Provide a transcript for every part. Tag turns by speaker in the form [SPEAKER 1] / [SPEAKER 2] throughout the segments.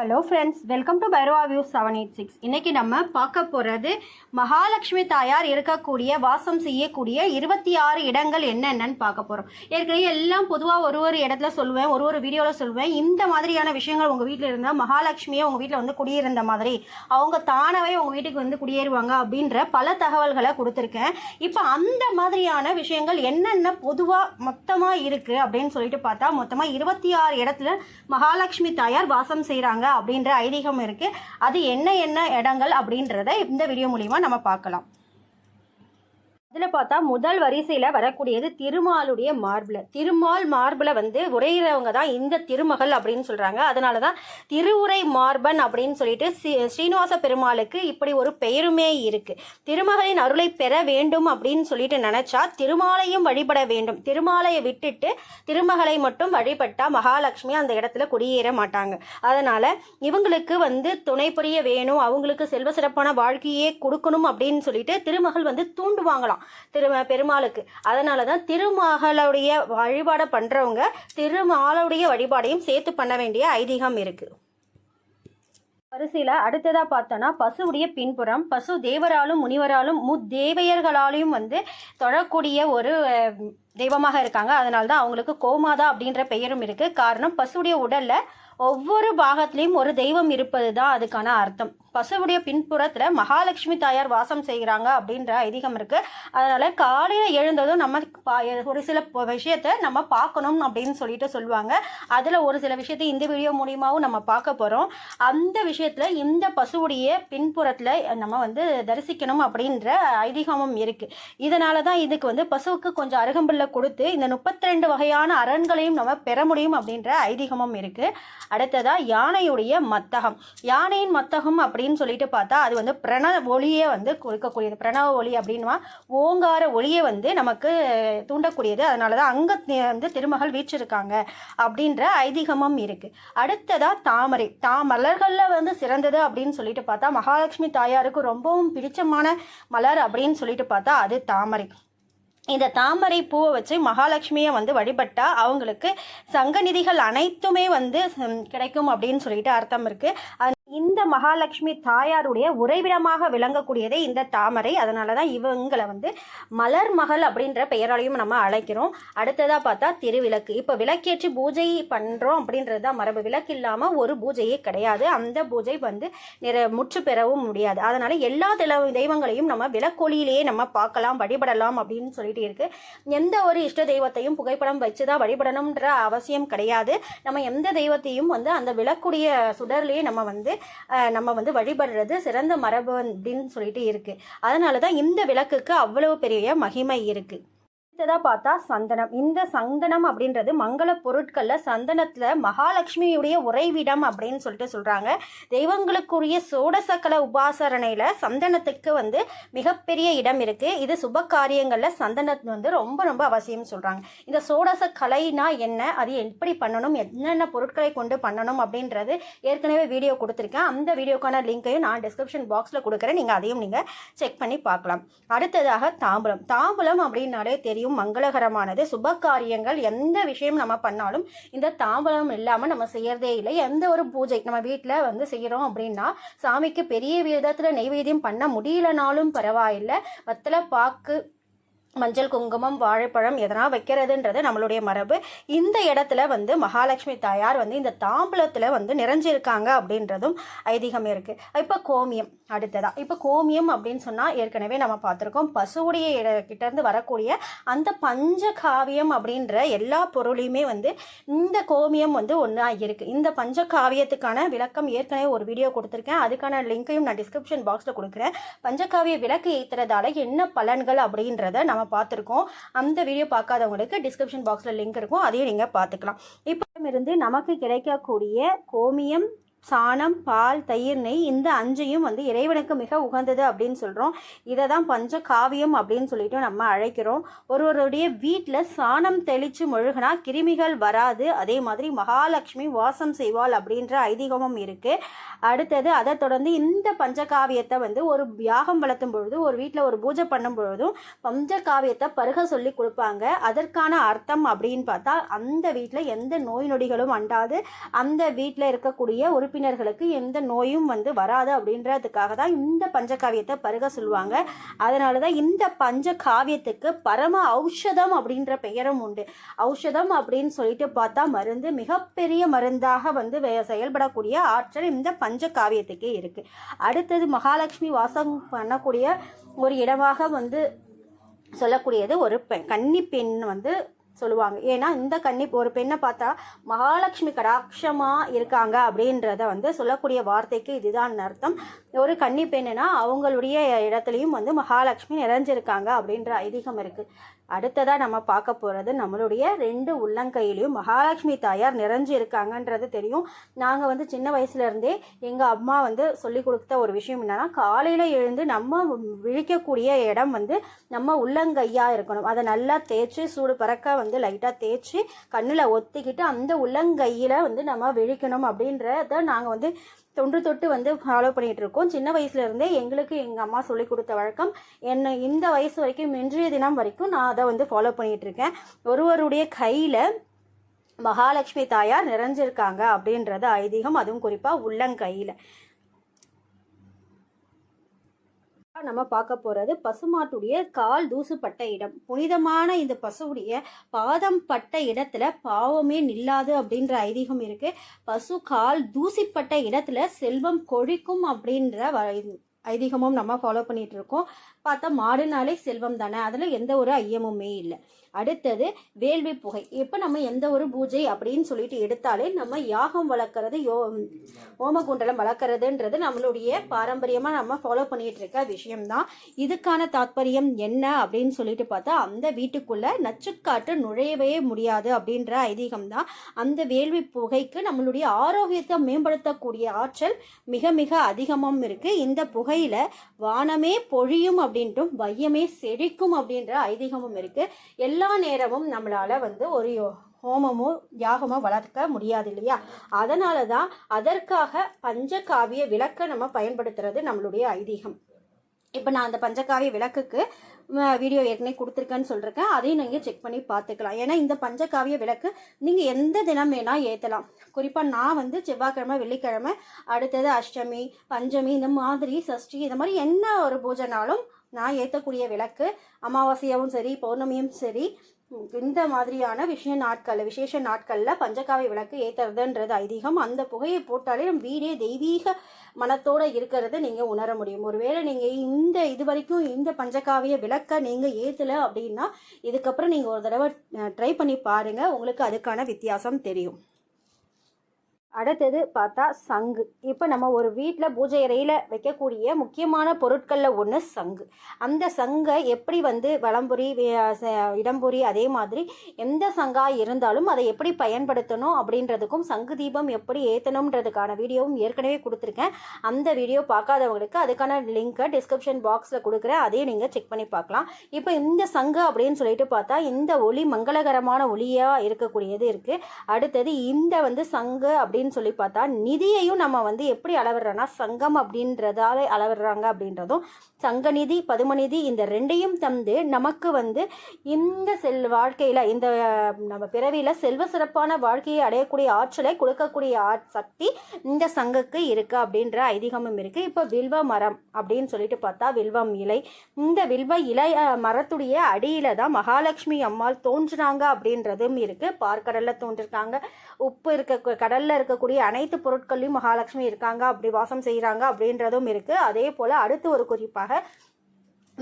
[SPEAKER 1] Hello friends welcome to Bhairava view seven eight six இன்றைக்கி நம்ம பார்க்க போகிறது மகாலட்சுமி தாயார் இருக்கக்கூடிய வாசம் செய்யக்கூடிய இருபத்தி ஆறு இடங்கள் என்னென்னு பார்க்க போகிறோம் ஏற்கனவே எல்லாம் பொதுவாக ஒரு ஒரு இடத்துல சொல்லுவேன் ஒரு ஒரு வீடியோவில் சொல்லுவேன். இந்த மாதிரியான விஷயங்கள் உங்கள் வீட்டில் இருந்தால் மகாலட்சுமியே உங்கள் வீட்டில் வந்து குடியிருந்த மாதிரி அவங்க தானாகவே உங்கள் வீட்டுக்கு வந்து குடியேறுவாங்க அப்படின்ற பல தகவல்களை கொடுத்துருக்கேன். இப்போ அந்த மாதிரியான விஷயங்கள் என்னென்ன பொதுவாக மொத்தமாக இருக்குது அப்படின்னு சொல்லிட்டு பார்த்தா மொத்தமாக இருபத்தி ஆறு இடத்துல மகாலட்சுமி தாயார் வாசம் செய்கிறாங்க அப்படின்ற ஐதீகம் இருக்குது அது என்ன என்ன இடங்கள் அப்படின்றத இந்த வீடியோ மூலிமா நம்ம பார்க்கலாம். அதில் பார்த்தா முதல் வரிசையில் வரக்கூடியது திருமாலுடைய மார்பில் திருமால் மார்பில் வந்து உரையிறவங்க தான் இந்த திருமகள் அப்படின்னு சொல்கிறாங்க அதனால தான் திருவுரை மார்பன் அப்படின்னு சொல்லிட்டு ஸ்ரீ ஸ்ரீனிவாச பெருமாளுக்கு இப்படி ஒரு பெயருமே இருக்குது திருமகளின் அருளை பெற வேண்டும் அப்படின்னு சொல்லிட்டு நினச்சா திருமாலையும் வழிபட வேண்டும். திருமாலையை விட்டுட்டு திருமகளை மட்டும் வழிபட்டால் மகாலட்சுமி அந்த இடத்துல குடியேற மாட்டாங்க. அதனால் இவங்களுக்கு வந்து துணை புரிய வேணும். அவங்களுக்கு செல்வ சிறப்பான வாழ்க்கையே கொடுக்கணும் அப்படின்னு சொல்லிட்டு திருமகள் வந்து தூண்டுவாங்களாம். திரு பெருமாளுக்கு. அதனால தான் திருமகளுடைய வழிபாடை பண்ணுறவங்க திருமாலுடைய வழிபாடையும் சேர்த்து பண்ண வேண்டிய ஐதீகம் இருக்குது வரிசையில் அடுத்ததாக பார்த்தோன்னா பசுவுடைய பின்புறம் பசு தேவராலும் முனிவராலும் முத்தேவையர்களாலையும் வந்து தொழக்கூடிய ஒரு தெய்வமாக இருக்காங்க. அதனால தான் அவங்களுக்கு கோமாதா அப்படின்ற பெயரும் இருக்குது காரணம் பசுவுடைய உடலில் ஒவ்வொரு பாகத்துலேயும் ஒரு தெய்வம் இருப்பது தான் அதுக்கான அர்த்தம். பசுவுடைய பின்புறத்தில் மகாலட்சுமி தாயார் வாசம் செய்கிறாங்க அப்படின்ற ஐதீகம் இருக்குது அதனால் காலையில் எழுந்ததும் நம்ம பா ஒரு சில விஷயத்தை விஷயத்த நம்ம பார்க்கணும் அப்படின்னு சொல்லிட்டு சொல்லுவாங்க. அதில் ஒரு சில விஷயத்தை இந்த வீடியோ மூலியமாகவும் நம்ம பார்க்க போகிறோம் அந்த விஷயத்தில் இந்த பசுவுடைய பின்புறத்தில் நம்ம வந்து தரிசிக்கணும் அப்படின்ற ஐதீகமும் இருக்குது இதனால தான் இதுக்கு வந்து பசுவுக்கு கொஞ்சம் அருகம்புல்ல கொடுத்து இந்த 32 வகையான அரண்களையும் நம்ம பெற முடியும் அப்படின்ற ஐதீகமும் இருக்குது அடுத்ததாக யானையுடைய மத்தகம். யானையின் மத்தகம் அப்படி அப்படின்னு சொல்லிட்டு பார்த்தா அது வந்து பிரணவ ஒளியே வந்து கொடுக்கக்கூடியது. பிரணவ ஒளி அப்படின்னா ஓங்கார ஒளியை வந்து நமக்கு தூண்டக்கூடியது. அதனால தான் அங்கே வந்து திருமகள் வீற்றிருக்காங்க அப்படின்ற ஐதீகமும் இருக்குது அடுத்ததாக தாமரை. தா மலர்களில் வந்து சிறந்தது அப்படின்னு சொல்லிட்டு பார்த்தா மகாலட்சுமி தாயாருக்கு ரொம்பவும் பிடிச்சமான மலர் அப்படின்னு சொல்லிட்டு பார்த்தா அது தாமரை. இந்த தாமரை பூவை வச்சு மகாலட்சுமியை வந்து வழிபட்டால் அவங்களுக்கு சங்க நிதிகள் அனைத்துமே வந்து கிடைக்கும் அப்படின்னு சொல்லிட்டு அர்த்தம் இருக்குது இந்த மகாலட்சுமி தாயாருடைய உறைவிடமாக விளங்கக்கூடியதே இந்த தாமரை. அதனால தான் இவங்களை வந்து மலர் மகள் அப்படின்ற பெயராலையும் நம்ம அழைக்கிறோம். அடுத்ததாக பார்த்தா திருவிளக்கு. இப்போ விளக்கேற்றி பூஜை பண்ணுறோம் அப்படின்றது தான் மரபு. விளக்கு இல்லாமல் ஒரு பூஜையே கிடையாது. அந்த பூஜை வந்து நிற முற்று பெறவும் முடியாது. அதனால் எல்லா தெல- தெய்வங்களையும் நம்ம விளக்கொலியிலேயே நம்ம பார்க்கலாம் வழிபடலாம் அப்படின்னு சொல்லிட்டு இருக்கு. எந்த ஒரு இஷ்ட தெய்வத்தையும் புகைப்படம் வச்சு தான் வழிபடணுன்ற அவசியம் கிடையாது. நம்ம எந்த தெய்வத்தையும் வந்து அந்த விளக்குடைய சுடர்லேயே நம்ம வந்து நம்ம வந்து வழிபடுறது சிறந்த மரபு அப்படின்னு சொல்லிட்டு இருக்குது அதனால தான் இந்த விளக்குக்கு அவ்வளவு பெரிய மகிமை இருக்குது அடுத்ததாக பார்த்தா சந்தனம். இந்த சந்தனம் அப்படின்றது மங்கள பொருட்களில் சந்தனத்தில் மகாலட்சுமியுடைய உறைவிடம் அப்படின்னு சொல்லிட்டு சொல்கிறாங்க தெய்வங்களுக்குரிய சோடசக்கல உபாசரணையில் சந்தனத்துக்கு வந்து மிகப்பெரிய இடம் இருக்குது இது சுப காரியங்களில் சந்தனத்து வந்து ரொம்ப ரொம்ப அவசியம் சொல்கிறாங்க இந்த சோடச கலைனா என்ன? அது எப்படி பண்ணணும்? என்னென்ன பொருட்களை கொண்டு பண்ணணும்? அப்படின்றது ஏற்கனவே வீடியோ கொடுத்துருக்கேன். அந்த வீடியோக்கான லிங்க்கையும் நான் டிஸ்கிரிப்ஷன் பாக்ஸில் கொடுக்குறேன். நீங்கள் அதையும் நீங்கள் செக் பண்ணி பார்க்கலாம். அடுத்ததாக தாம்பூலம். தாம்பூலம் அப்படின்னாலே தெரியும். மங்களகரமானது. சுப காரியங்கள் எந்த விஷயம் நம்ம பண்ணாலும் இந்த தாம்பலம் இல்லாமல் நம்ம செய்யறதே இல்லை. எந்த ஒரு பூஜை நம்ம வீட்டில் வந்து செய்கிறோம் அப்படின்னா சாமிக்கு பெரிய விதத்தில் நெய்வேத்தியம் பண்ண முடியலனாலும் பரவாயில்லை. வத்தலை பாக்கு மஞ்சள் குங்குமம் வாழைப்பழம் எதனா வைக்கிறதுன்றது நம்மளுடைய மரபு. இந்த இடத்துல வந்து மகாலட்சுமி தாயார் வந்து இந்த தாம்பூலத்தில் வந்து நிறைஞ்சிருக்காங்க அப்படின்றதும் ஐதீகம் இருக்குது இப்போ கோமியம் அடுத்ததா. இப்போ கோமியம் அப்படின்னு சொன்னால் ஏற்கனவே நம்ம பார்த்துருக்கோம். பசுவுடைய இட- கிட்டேருந்து வரக்கூடிய அந்த பஞ்ச காவியம் அப்படின்ற எல்லா பொருளையுமே வந்து இந்த கோமியம் வந்து ஒன்றா இருக்குது இந்த பஞ்ச காவியத்துக்கான விளக்கம் ஏற்கனவே ஒரு வீடியோ கொடுத்துருக்கேன். அதுக்கான லிங்க்கையும் நான் டிஸ்கிரிப்ஷன் பாக்ஸில் கொடுக்குறேன். பஞ்சகாவிய விளக்கு ஏற்றுறதால என்ன பலன்கள் அப்படின்றத நம்ம பார்த்துருக்கோம். அந்த வீடியோ பார்க்காதவங்களுக்கு டிஸ்கிரிப்ஷன் பாக்ஸில் லிங்க் இருக்கும். அதையும் நீங்கள் பார்த்துக்கலாம். இப்போ இருந்து நமக்கு கிடைக்கக்கூடிய கோமியம் சாணம் பால் தயிர் நெய் இந்த அஞ்சையும் வந்து இறைவனுக்கு மிக உகந்தது அப்படின்னு சொல்கிறோம் இதை தான் பஞ்ச காவியம் அப்படின்னு சொல்லிட்டு நம்ம அழைக்கிறோம். ஒருவருடைய வீட்டில் சாணம் தெளித்து முழுகினா கிருமிகள் வராது. அதே மாதிரி மகாலட்சுமி வாசம் செய்வாள் அப்படின்ற ஐதீகமும் இருக்குது அடுத்தது அதை தொடர்ந்து இந்த பஞ்சகாவியத்தை வந்து ஒரு யாகம் வளர்த்தும் பொழுது ஒரு வீட்டில் ஒரு பூஜை பண்ணும் பொழுதும் பஞ்சகாவியத்தை பருக சொல்லி கொடுப்பாங்க. அதற்கான அர்த்தம் அப்படின்னு பார்த்தா அந்த வீட்டில் எந்த நோய் நொடிகளும் அண்டாது. அந்த வீட்டில் இருக்கக்கூடிய ஒரு உறுப்பினர்களுக்கு எந்த நோயும் வந்து வராது அப்படின்றதுக்காக தான் இந்த பஞ்சகாவியத்தை பருக சொல்லுவாங்க. அதனால தான் இந்த பஞ்ச காவியத்துக்கு பரம ஔஷதம் அப்படின்ற பெயரும் உண்டு. ஔஷதம் அப்படின்னு சொல்லிட்டு பார்த்தா மருந்து மிகப்பெரிய மருந்தாக வந்து செயல்படக்கூடிய ஆற்றல் இந்த பஞ்ச காவியத்துக்கு இருக்கு. அடுத்தது மகாலட்சுமி வாசம் பண்ணக்கூடிய ஒரு இடமாக வந்து சொல்லக்கூடியது ஒரு பெண். கன்னி பெண் வந்து சொல்லுவாங்க. ஏன்னா இந்த கன்னி ஒரு பெண்ணை பார்த்தா மகாலட்சுமி கடாட்சமா இருக்காங்க அப்படின்றத வந்து சொல்லக்கூடிய வார்த்தைக்கு இதுதான் அர்த்தம். ஒரு கன்னி பெண்ணுனா அவங்களுடைய இடத்துலையும் வந்து மகாலட்சுமி நிறைஞ்சிருக்காங்க அப்படின்ற ஐதீகம் இருக்கு. அடுத்ததா நம்ம பார்க்க போறது நம்மளுடைய ரெண்டு உள்ளங்கையிலையும் மகாலட்சுமி தாயார் நிறைஞ்சு இருக்காங்கன்றது தெரியும். நாங்க வந்து சின்ன வயசுல இருந்தே எங்க அம்மா வந்து சொல்லி கொடுத்த ஒரு விஷயம் என்னன்னா காலையில எழுந்து நம்ம விழிக்கக்கூடிய இடம் வந்து நம்ம உள்ளங்கையா இருக்கணும். அதை நல்லா தேய்ச்சி சூடு பறக்க வந்து வந்து லைட்டாக தேய்ச்சி கண்ணில் ஒத்திக்கிட்டு அந்த உள்ளங்கையில் வந்து நம்ம விழிக்கணும் அப்படின்றத நாங்கள் வந்து தொன்று தொட்டு வந்து ஃபாலோ பண்ணிகிட்ருக்கோம் இருக்கோம். சின்ன வயசுலேருந்தே எங்களுக்கு எங்கள் அம்மா சொல்லி கொடுத்த வழக்கம் என்ன இந்த வயசு வரைக்கும் இன்றைய தினம் வரைக்கும் நான் அதை வந்து ஃபாலோ பண்ணிகிட்ருக்கேன் இருக்கேன். ஒருவருடைய கையில் மகாலட்சுமி தாயார் நிறைஞ்சிருக்காங்க அப்படின்றது ஐதீகம் அதுவும் குறிப்பாக உள்ளங்கையில். நம்ம பார்க்க போகிறது பசுமாட்டுடைய கால் தூசுப்பட்ட இடம். புனிதமான இந்த பசுவுடைய பாதம் பட்ட இடத்துல பாவமே நில்லாது அப்படின்ற ஐதீகம் இருக்குது பசு கால் தூசிப்பட்ட இடத்துல செல்வம் கொழிக்கும் அப்படின்ற வ- ஐதீகமும் நம்ம ஃபாலோ பண்ணிட்டு இருக்கோம் பார்த்தா மாடுனாலே செல்வம் தானே. அதில் எந்த ஒரு ஐயமுமே இல்லை. அடுத்தது வேள்வி புகை. இப்போ நம்ம எந்த ஒரு பூஜை அப்படின்னு சொல்லிட்டு எடுத்தாலே நம்ம யாகம் வளர்க்குறது யோ ஓமகுண்டலம் வளர்க்குறதுன்றது நம்மளுடைய பாரம்பரியமாக நம்ம ஃபாலோ பண்ணிட்டு இருக்க விஷயம்தான். இதுக்கான தாத்பரியம் என்ன அப்படின்னு சொல்லிட்டு பார்த்தா அந்த வீட்டுக்குள்ளே நச்சுக்காற்று நுழையவே முடியாது அப்படின்ற ஐதீகம் தான் அந்த வேள்வி புகைக்கு நம்மளுடைய ஆரோக்கியத்தை மேம்படுத்தக்கூடிய ஆற்றல் மிக மிக அதிகமும் இருக்குது இந்த புகை புகையில வானமே பொழியும் அப்படின்ட்டும் வையமே செழிக்கும் அப்படின்ற ஐதீகமும் இருக்கு. எல்லா நேரமும் நம்மளால வந்து ஒரு ஹோமமோ யாகமோ வளர்க்க முடியாது இல்லையா? அதனால தான் அதற்காக பஞ்சகாவிய விளக்கை நம்ம பயன்படுத்துறது நம்மளுடைய ஐதீகம். இப்போ நான் அந்த பஞ்சகாவிய விளக்குக்கு வீடியோ ஏற்கனவே கொடுத்துருக்கேன்னு சொல்லிருக்கேன் அதையும் நீங்கள் செக் பண்ணி பார்த்துக்கலாம். ஏன்னா இந்த பஞ்சகாவிய விளக்கு நீங்கள் எந்த தினம் வேணால் ஏற்றலாம் குறிப்பாக நான் வந்து செவ்வாய்க்கிழமை வெள்ளிக்கிழமை அடுத்தது அஷ்டமி பஞ்சமி இந்த மாதிரி சஷ்டி இந்த மாதிரி என்ன ஒரு பூஜைனாலும் நான் ஏற்றக்கூடிய விளக்கு அமாவாசையாவும் சரி பௌர்ணமியும் சரி இந்த மாதிரியான விஷய நாட்கள் விசேஷ நாட்களில் பஞ்சகாவிய விளக்கு ஏற்றுறதுன்றது ஐதீகம். அந்த புகையை போட்டாலே நம்ம வீடே தெய்வீக மனத்தோடு இருக்கிறத நீங்கள் உணர முடியும். ஒருவேளை நீங்கள் இந்த இது வரைக்கும் இந்த பஞ்சகாவிய விளக்கை நீங்கள் ஏற்றலை அப்படின்னா இதுக்கப்புறம் நீங்கள் ஒரு தடவை ட்ரை பண்ணி பாருங்கள் உங்களுக்கு அதுக்கான வித்தியாசம் தெரியும். அடுத்தது பார்த்தா சங்கு. இப்போ நம்ம ஒரு வீட்டில் பூஜை அறையில் வைக்கக்கூடிய முக்கியமான பொருட்களில் ஒன்று சங்கு. அந்த சங்கை எப்படி வந்து வலம்புரி இடம்புரி அதே மாதிரி எந்த சங்காக இருந்தாலும் அதை எப்படி பயன்படுத்தணும் அப்படின்றதுக்கும் சங்கு தீபம் எப்படி ஏற்றணுன்றதுக்கான வீடியோவும் ஏற்கனவே கொடுத்துருக்கேன். அந்த வீடியோ பார்க்காதவங்களுக்கு அதுக்கான லிங்க்கை டிஸ்கிரிப்ஷன் பாக்ஸில் கொடுக்குறேன். அதையும் நீங்கள் செக் பண்ணி பார்க்கலாம். இப்போ இந்த சங்கு அப்படின்னு சொல்லிட்டு பார்த்தா இந்த ஒளி மங்களகரமான ஒளியாக இருக்கக்கூடியது இருக்குது அடுத்தது இந்த வந்து சங்கு அப்படி அப்படின்னு சொல்லி பார்த்தா நிதியையும் நம்ம வந்து எப்படி அளவிடுறோன்னா சங்கம் அப்படின்றதால அளவிடுறாங்க அப்படின்றதும் சங்க நிதி பதுமநிதி இந்த ரெண்டையும் தந்து நமக்கு வந்து இந்த செல் வாழ்க்கையில் இந்த நம்ம பிறவியில் செல்வ சிறப்பான வாழ்க்கையை அடையக்கூடிய ஆற்றலை கொடுக்கக்கூடிய ஆ- சக்தி இந்த சங்குக்கு இருக்குது அப்படின்ற ஐதீகமும் இருக்குது இப்போ வில்வ மரம் அப்படின்னு சொல்லிட்டு பார்த்தா வில்வம் இலை. இந்த வில்வ இலை மரத்துடைய அடியில் தான் மகாலட்சுமி அம்மாள் தோன்றுனாங்க அப்படின்றதும் இருக்குது பார்க்கடலில் தோன்றிருக்காங்க. உப்பு இருக்க கடலில் இருக்க இருக்கக்கூடிய அனைத்து பொருட்கள்லையும் மகாலட்சுமி இருக்காங்க அப்படி வாசம் செய்கிறாங்க அப்படின்றதும் இருக்கு. அதே போல அடுத்து ஒரு குறிப்பாக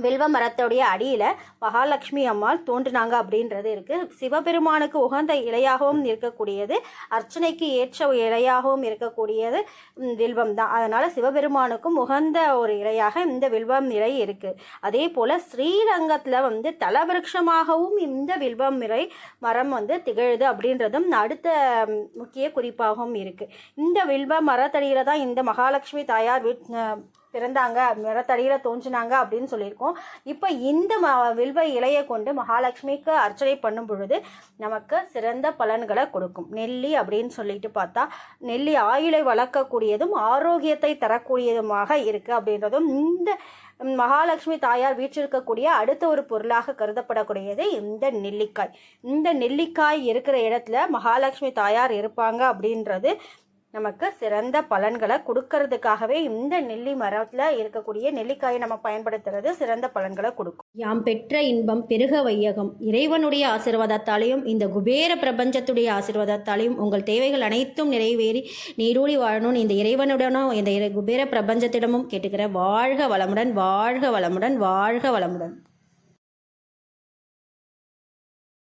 [SPEAKER 1] வில்வ மரத்துடைய அடியில் மகாலட்சுமி அம்மாள் தோன்றினாங்க அப்படின்றது இருக்குது சிவபெருமானுக்கு உகந்த இலையாகவும் இருக்கக்கூடியது. அர்ச்சனைக்கு ஏற்ற இலையாகவும் இருக்கக்கூடியது வில்வம் தான். அதனால் சிவபெருமானுக்கும் உகந்த ஒரு இலையாக இந்த வில்வம் இலை இருக்குது அதே போல் ஸ்ரீரங்கத்தில் வந்து தலவிருட்சமாகவும் இந்த வில்வம் இலை மரம் வந்து திகழுது அப்படின்றதும் அடுத்த முக்கிய குறிப்பாகவும் இருக்குது இந்த வில்வ மரத்தடியில் தான் இந்த மகாலட்சுமி தாயார் வீட் பிறந்தாங்க மரத்தடியில் தோன்றினாங்க அப்படின்னு சொல்லியிருக்கோம். இப்போ இந்த ம வில்வ இலையை கொண்டு மகாலட்சுமிக்கு அர்ச்சனை பண்ணும் பொழுது நமக்கு சிறந்த பலன்களை கொடுக்கும். நெல்லி அப்படின்னு சொல்லிட்டு பார்த்தா நெல்லி ஆயுளை வளர்க்கக்கூடியதும் ஆரோக்கியத்தை தரக்கூடியதுமாக இருக்குது அப்படின்றதும் இந்த மகாலட்சுமி தாயார் வீற்றிருக்கக்கூடிய அடுத்த ஒரு பொருளாக கருதப்படக்கூடியது இந்த நெல்லிக்காய். இந்த நெல்லிக்காய் இருக்கிற இடத்துல மகாலட்சுமி தாயார் இருப்பாங்க அப்படின்றது நமக்கு சிறந்த பலன்களை கொடுக்கறதுக்காகவே இந்த நெல்லி மரத்தில் இருக்கக்கூடிய நெல்லிக்காயை நம்ம பயன்படுத்துறது சிறந்த பலன்களை கொடுக்கும்.
[SPEAKER 2] யாம் பெற்ற இன்பம் பெருக வையகம். இறைவனுடைய ஆசீர்வாதத்தாலையும் இந்த குபேர பிரபஞ்சத்துடைய ஆசீர்வாதத்தாலையும் உங்கள் தேவைகள் அனைத்தும் நிறைவேறி நீரூடி வாழணும்னு இந்த இறைவனுடனும் இந்த இறை- குபேர பிரபஞ்சத்திடமும் கேட்டுக்கிற வாழ்க வளமுடன் வாழ்க வளமுடன் வாழ்க வளமுடன்.